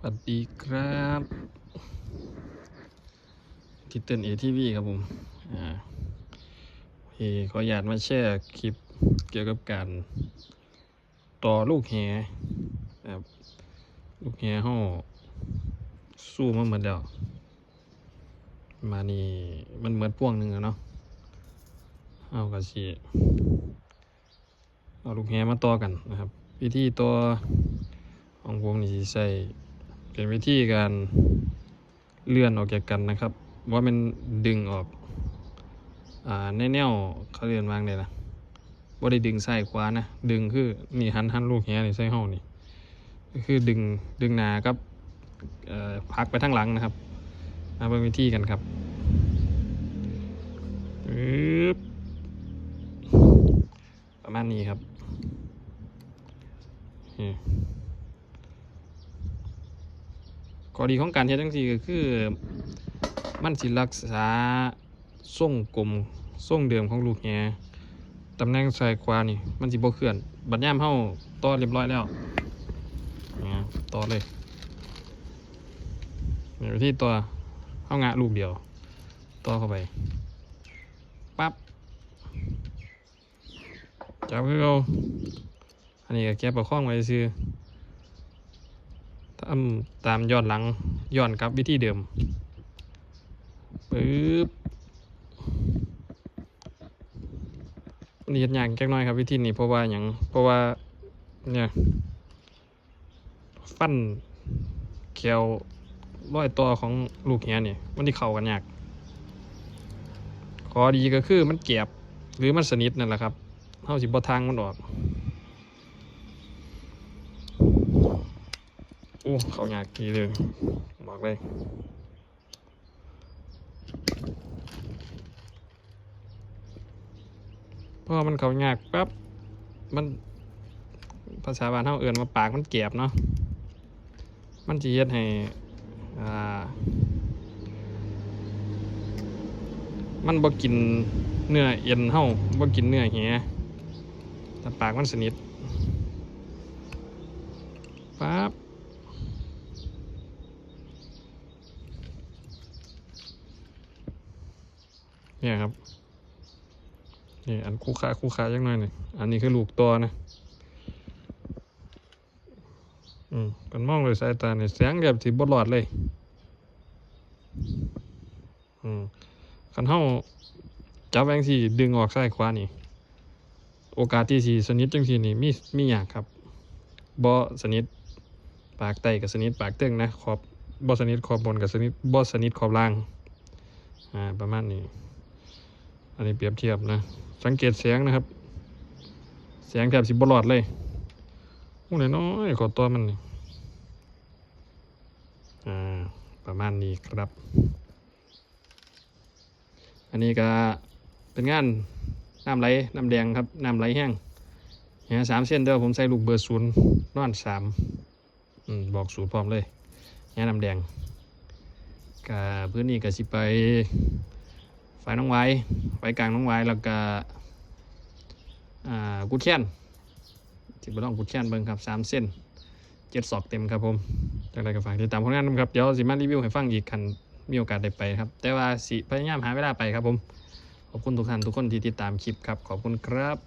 สวัสดีครับทิตเติลเอทีวีครับผม อ่าโอเขออนุญาตมาแชร์คลิปเกี่ยวกับการ ต่อลูกแหครับลูกแหห้อสู้มาเหมือนเดิมมานี่มันเหมือนพ่วงหนึ่งเนาะเอากระสีเอาลูกแหมาต่อกันนะครับ วิธีต่อของผมนี่ใส่ เป็นวิธีการเลื่อนออกจากกันนะครับ ว่ามันดึงออกอ่าในแนวเขาเรียนวางเลยนะว่าได้ดึงซ้ายขวานะ ดึงคือนี่หันหันลูกแหนี่ใส่ห้องนี่คือดึงดึงหนากับอ่อพักไปทางหลังนะครับมาเป็นวิธีกันครับปึ๊บประมาณนี้ครับนี่ ข้อดีของการเฮ็ดจังซี่ก็คือ มันสิรักษาทรงกลมทรงเดิมของลูกแหตำแหน่งซ้ายขวานี่ มันสิบ่เคลื่อน บัดยามเฮาต่อเรียบร้อยแล้วนะต่อเลยนี่วิธีต่อเฮางะลูกเดียว ต่อเข้าไปปั๊บจับคือเอาอันนี้ก็แก้ประคองไว้ซื่อ ตามตามย้อนหลังย้อนกลับวิธีเดิมปึ๊บนี่เฮ็ดยากจักหน่อยครับวิธีนี้เพราะว่าหยังเพราะว่าเนี่ยฟันแควร้อยต่อของลูกเฮียนี่มันที่เข้ากันยากข้อดีก็คือมันเก็บหรือมันสนิทนั่นแหละครับเฮาสิบ่ทางมันออก อ้เข้ายากทีเลยบอกเลยพอมันเขายากปั๊บมันภาษาบ้านเฮาเอื่นมาปากมันเก็บเนาะมันจะเฮ็ดให้อ่ามันบ่กินเนื้อเอ็นเฮาบ่กินเนื้อแหแต่ปากมันสนิทปั๊บ เนี่ยครับนี่อันคู่ขาคู่ขาจังหน่อยหนึ่งอันนี้คือลูกตัวนะอืมกันมองเลยสายตาเนี่ยแสงแบบสีบดหลอดเลยอืมคันเฮาจับแบงสีดึงออกซ้ายขวานี่ โอกาสที่สีสนิทจังสีนี่มีมีอยากครับบ่สนิทปากไตกับสนิทปากเตื้งนะขอบบ่สนิทขอบบนกับสนิทบ่สนิทขอบล่างอ่าประมาณนี้ อันนี้เปรียบเทียบนะ สังเกตเสียงนะครับเสียงแทบสิบหลอดเลยอู้น้อยๆขอตัวมันนี่อ่าประมาณนี้ครับ อันนี้ก็เป็นงานน้ำไหลน้ำแดงครับน้ำไหลแห้งเนี่ยสามเส้นเด้อผมใส่ลูกเบอร์ศูนย์นอนสามอืมบอกสูตรพร้อมเลยเนี่ยน้ำแดงกะพื้นนี้ก็สิไป ไฟน้องไว้ไฟกลางน้องไว้แล้วก็อ่ากุดแค้นสิบต้องกุดแค้นเบิ้งครับสามเส้นเจ็ดศอกเต็มครับผมจากไรก็ฝากติดตามผลงานนะครับเดี๋ยวสิมารีวิวให้ฟังอีกคันมีโอกาสได้ไปครับ แต่ว่าสิพยายามหาเวลาไปครับผม ขอบคุณทุกท่านทุกคนที่ติดตามคลิปครับ ขอบคุณครับ